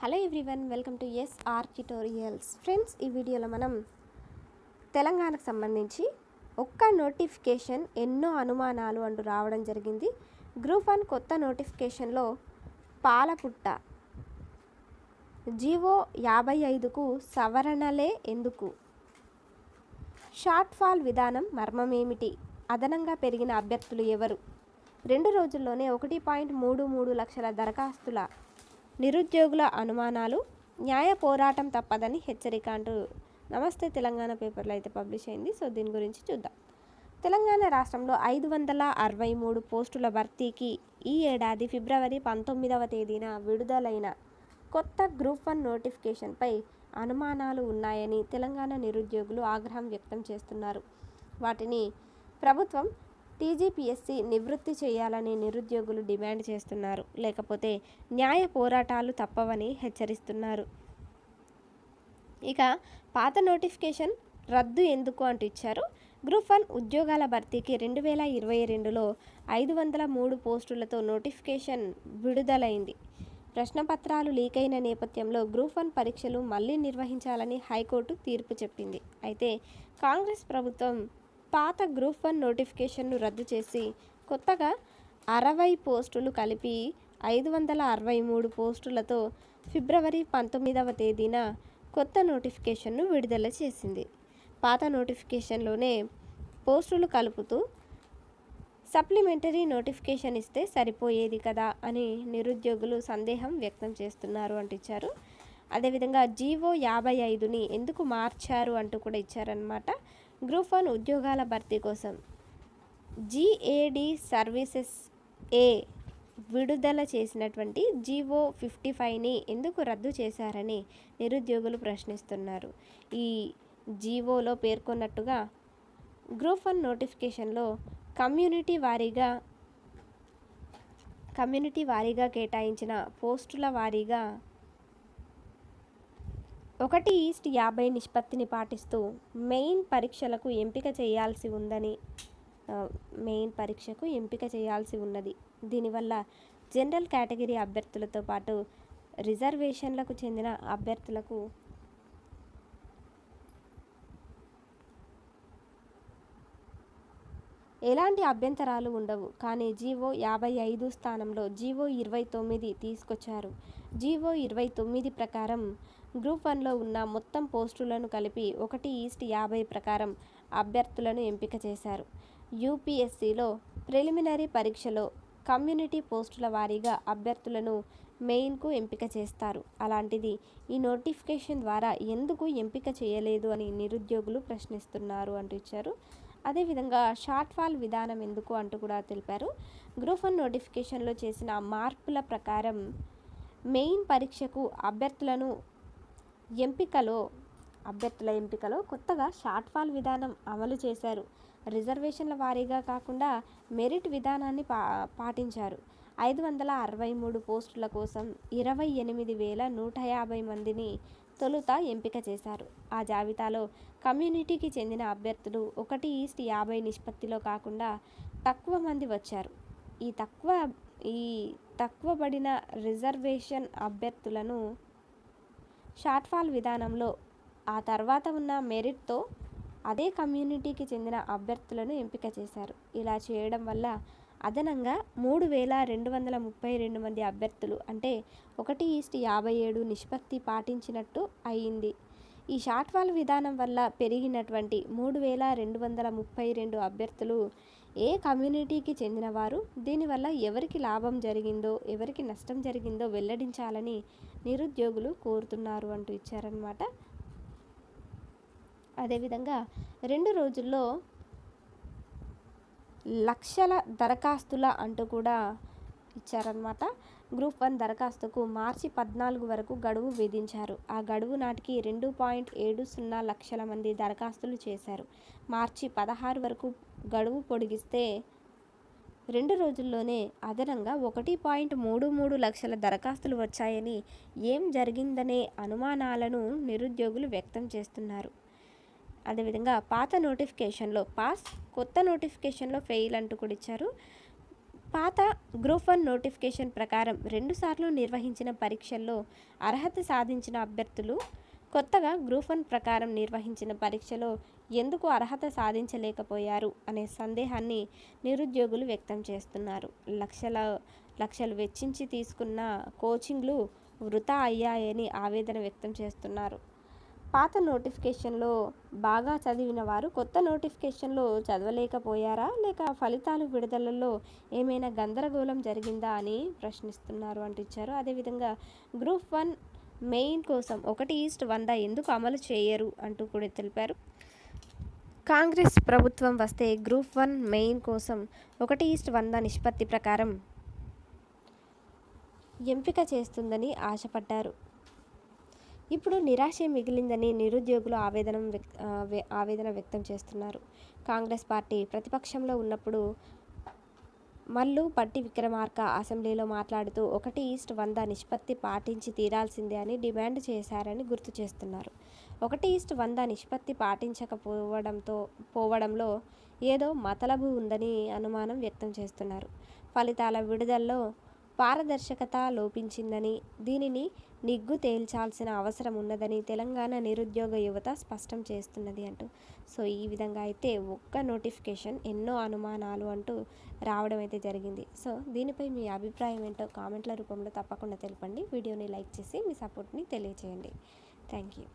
Hello everyone welcome to S R tutorials. Friends ఈ వీడియోలో మనం తెలంగాణకు సంబంధించి ఒక్క నోటిఫికేషన్ ఎన్నో అనుమానాలు అంటూ రావడం జరిగింది. గ్రూప్ వన్ కొత్త నోటిఫికేషన్లో పాలపుట్ట జీవో యాభై ఐదుకు సవరణలే ఎందుకు? షార్ట్ ఫాల్ విధానం మర్మమేమిటి? అదనంగా పెరిగిన అభ్యర్థులు ఎవరు? రెండు రోజుల్లోనే ఒకటి పాయింట్ మూడు మూడు లక్షల దరఖాస్తుల నిరుద్యోగుల అనుమానాలు న్యాయ పోరాటం తప్పదని హెచ్చరిక అంటూ నమస్తే తెలంగాణ పేపర్లో అయితే పబ్లిష్ అయింది. సో దీని గురించి చూద్దాం. తెలంగాణ రాష్ట్రంలో ఐదు వందల అరవై మూడు పోస్టుల భర్తీకి ఈ ఏడాది ఫిబ్రవరి పంతొమ్మిదవ తేదీన విడుదలైన కొత్త గ్రూప్ వన్ నోటిఫికేషన్పై అనుమానాలు ఉన్నాయని తెలంగాణ నిరుద్యోగులు ఆగ్రహం వ్యక్తం చేస్తున్నారు. వాటిని ప్రభుత్వం టీజీపీఎస్సీ నివృత్తి చేయాలని నిరుద్యోగులు డిమాండ్ చేస్తున్నారు. లేకపోతే న్యాయ పోరాటాలు తప్పవని హెచ్చరిస్తున్నారు. ఇక పాత నోటిఫికేషన్ రద్దు ఎందుకు అంటూ ఇచ్చారు గ్రూప్ వన్ ఉద్యోగాల భర్తీకి రెండు వేల ఇరవై రెండులో ఐదు వందల మూడు పోస్టులతో నోటిఫికేషన్ విడుదలైంది. ప్రశ్నపత్రాలు లీక్ అయిన నేపథ్యంలో గ్రూప్ వన్ పరీక్షలు మళ్ళీ నిర్వహించాలని హైకోర్టు తీర్పు చెప్పింది. అయితే కాంగ్రెస్ ప్రభుత్వం పాత గ్రూప్ వన్ నోటిఫికేషన్ను రద్దు చేసి కొత్తగా అరవై పోస్టులు కలిపి ఐదు వందల అరవై మూడు పోస్టులతో ఫిబ్రవరి పంతొమ్మిదవ తేదీన కొత్త నోటిఫికేషన్ను విడుదల చేసింది. పాత నోటిఫికేషన్లోనే పోస్టులు కలుపుతూ సప్లిమెంటరీ నోటిఫికేషన్ ఇస్తే సరిపోయేది కదా అని నిరుద్యోగులు సందేహం వ్యక్తం చేస్తున్నారు అంటూ ఇచ్చారు అదేవిధంగా జీవో యాభై ఐదుని ఎందుకు మార్చారు అంటూ కూడా ఇచ్చారనమాట గ్రూప్ వన్ ఉద్యోగాల భర్తీ కోసం జిఏడి సర్వీసెస్ ఏ విడుదల చేసినటువంటి జీవో ఫిఫ్టీ ఫైవ్ని ఎందుకు రద్దు చేశారని నిరుద్యోగులు ప్రశ్నిస్తున్నారు. ఈ జీవోలో పేర్కొన్నట్టుగా గ్రూప్ వన్ నోటిఫికేషన్లో కమ్యూనిటీ వారీగా కమ్యూనిటీ వారీగా కేటాయించిన పోస్టుల వారీగా ఒకటి ఈస్ట్ యాభై నిష్పత్తిని పాటిస్తూ మెయిన్ పరీక్షలకు ఎంపిక చేయాల్సి ఉందని మెయిన్ పరీక్షకు ఎంపిక చేయాల్సి ఉన్నది. దీనివల్ల జనరల్ కేటగిరీ అభ్యర్థులతో పాటు రిజర్వేషన్లకు చెందిన అభ్యర్థులకు ఎలాంటి అభ్యంతరాలు ఉండవు. కానీ జీవో యాభై ఐదు స్థానంలో జీవో ఇరవై తొమ్మిది తీసుకొచ్చారు. జీవో ఇరవై తొమ్మిది ప్రకారం గ్రూప్ వన్లో ఉన్న మొత్తం పోస్టులను కలిపి ఒకటి ఈస్ట్ యాభై ప్రకారం అభ్యర్థులను ఎంపిక చేశారు. యూపీఎస్సీలో ప్రిలిమినరీ పరీక్షలో కమ్యూనిటీ పోస్టుల వారీగా అభ్యర్థులను మెయిన్కు ఎంపిక చేస్తారు. అలాంటిది ఈ నోటిఫికేషన్ ద్వారా ఎందుకు ఎంపిక చేయలేదు అని నిరుద్యోగులు ప్రశ్నిస్తున్నారు అంటూ ఇచ్చారు. అదేవిధంగా షార్ట్ ఫాల్ విధానం ఎందుకు అంటూ కూడా తెలిపారు. గ్రూప్ వన్ నోటిఫికేషన్లో చేసిన మార్పుల ప్రకారం మెయిన్ పరీక్షకు అభ్యర్థులను ఎంపికలో అభ్యర్థుల ఎంపికలో కొత్తగా షార్ట్ ఫాల్ విధానం అమలు చేశారు. రిజర్వేషన్ల వారీగా కాకుండా మెరిట్ విధానాన్ని పా పాటించారు. ఐదు వందల అరవై మూడు పోస్టుల కోసం ఇరవై ఎనిమిది వేల నూట యాభై మందిని తొలుత ఎంపిక చేశారు. ఆ జాబితాలో కమ్యూనిటీకి చెందిన అభ్యర్థులు ఒకటి ఈస్ట్ యాభై నిష్పత్తిలో కాకుండా తక్కువ మంది వచ్చారు. ఈ తక్కువ ఈ తక్కువబడిన రిజర్వేషన్ అభ్యర్థులను షార్ట్ ఫాల్ విధానంలో ఆ తర్వాత ఉన్న మెరిట్తో అదే కమ్యూనిటీకి చెందిన అభ్యర్థులను ఎంపిక చేశారు. ఇలా చేయడం వల్ల అదనంగా మూడు వేల రెండు వందల ముప్పై రెండు మంది అభ్యర్థులు అంటే ఒకటి ఈస్ట్ యాభై ఏడు నిష్పత్తి పాటించినట్టు అయింది. ఈ షార్ట్ ఫాల్ విధానం వల్ల పెరిగినటువంటి మూడు వేల రెండు వందల ముప్పై రెండు అభ్యర్థులు ఏ కమ్యూనిటీకి చెందినవారు దీనివల్ల ఎవరికి లాభం జరిగిందో ఎవరికి నష్టం జరిగిందో వెల్లడించాలని నిరుద్యోగులు కోరుతున్నారు అంటూ ఇచ్చారనమాట అదేవిధంగా రెండు రోజుల్లో లక్షల దరఖాస్తుల అంటూ కూడా ఇచ్చారనమాట గ్రూప్ వన్ దరఖాస్తుకు మార్చి పద్నాలుగు వరకు గడువు విధించారు. ఆ గడువు నాటికి రెండు పాయింట్ ఏడు సున్నా లక్షల మంది దరఖాస్తులు చేశారు. మార్చి పదహారు వరకు గడువు పొడిగిస్తే రెండు రోజుల్లోనే అదనంగా ఒకటి పాయింట్ మూడు మూడు లక్షల దరఖాస్తులు వచ్చాయని ఏం జరిగిందనే అనుమానాలను నిరుద్యోగులు వ్యక్తం చేస్తున్నారు. అదేవిధంగా పాత నోటిఫికేషన్లో పాస్ కొత్త నోటిఫికేషన్లో ఫెయిల్ అంటూ కూడా ఇచ్చారు. పాత గ్రూప్ వన్ నోటిఫికేషన్ ప్రకారం రెండుసార్లు నిర్వహించిన పరీక్షల్లో అర్హత సాధించిన అభ్యర్థులు కొత్తగా గ్రూప్ వన్ ప్రకారం నిర్వహించిన పరీక్షలో ఎందుకు అర్హత సాధించలేకపోయారు అనే సందేహాన్ని నిరుద్యోగులు వ్యక్తం చేస్తున్నారు. లక్షల లక్షలు వెచ్చించి తీసుకున్న కోచింగ్లు వృధా అయ్యాయని ఆవేదన వ్యక్తం చేస్తున్నారు. పాత నోటిఫికేషన్లో బాగా చదివిన వారు కొత్త నోటిఫికేషన్లో చదవలేకపోయారా? లేక ఫలితాలు విడుదలలో ఏమైనా గందరగోళం జరిగిందా అని ప్రశ్నిస్తున్నారు అంటూ ఇచ్చారు అదేవిధంగా గ్రూప్ వన్ మెయిన్ కోసం ఒకటి ఈస్ట్ వంద ఎందుకు అమలు చేయరు అంటూ కూడా తెలిపారు. కాంగ్రెస్ ప్రభుత్వం వస్తే గ్రూప్ వన్ మెయిన్ కోసం ఒకటి ఈస్ట్ వంద నిష్పత్తి ప్రకారం ఎంపిక చేస్తుందని ఆశపడ్డారు. ఇప్పుడు నిరాశ మిగిలిందని నిరుద్యోగులు ఆవేదన ఆవేదన వ్యక్తం చేస్తున్నారు. కాంగ్రెస్ పార్టీ ప్రతిపక్షంలో ఉన్నప్పుడు మల్లు పట్టి విక్రమార్క అసెంబ్లీలో మాట్లాడుతూ ఒకటి ఈస్ట్ వంద నిష్పత్తి పాటించి తీరాల్సిందే అని డిమాండ్ చేశారని గుర్తు చేస్తున్నారు. ఒకటి ఈస్ట్ వంద నిష్పత్తి పాటించకపోవడంతో పోవడంలో ఏదో మతలబు ఉందని అనుమానం వ్యక్తం చేస్తున్నారు. ఫలితాల విడుదలలో పారదర్శకత లోపించిందని దీనిని నిగ్గు తేల్చాల్సిన అవసరం ఉన్నదని తెలంగాణ నిరుద్యోగ యువత స్పష్టం చేస్తున్నది అంటూ. సో ఈ విధంగా అయితే ఒక్క నోటిఫికేషన్ ఎన్నో అనుమానాలు అంటూ రావడం అయితే జరిగింది. సో దీనిపై మీ అభిప్రాయం ఏంటో కామెంట్ల రూపంలో తప్పకుండా తెలపండి. వీడియోని లైక్ చేసి మీ సపోర్ట్ని తెలియచేయండి. Thank you.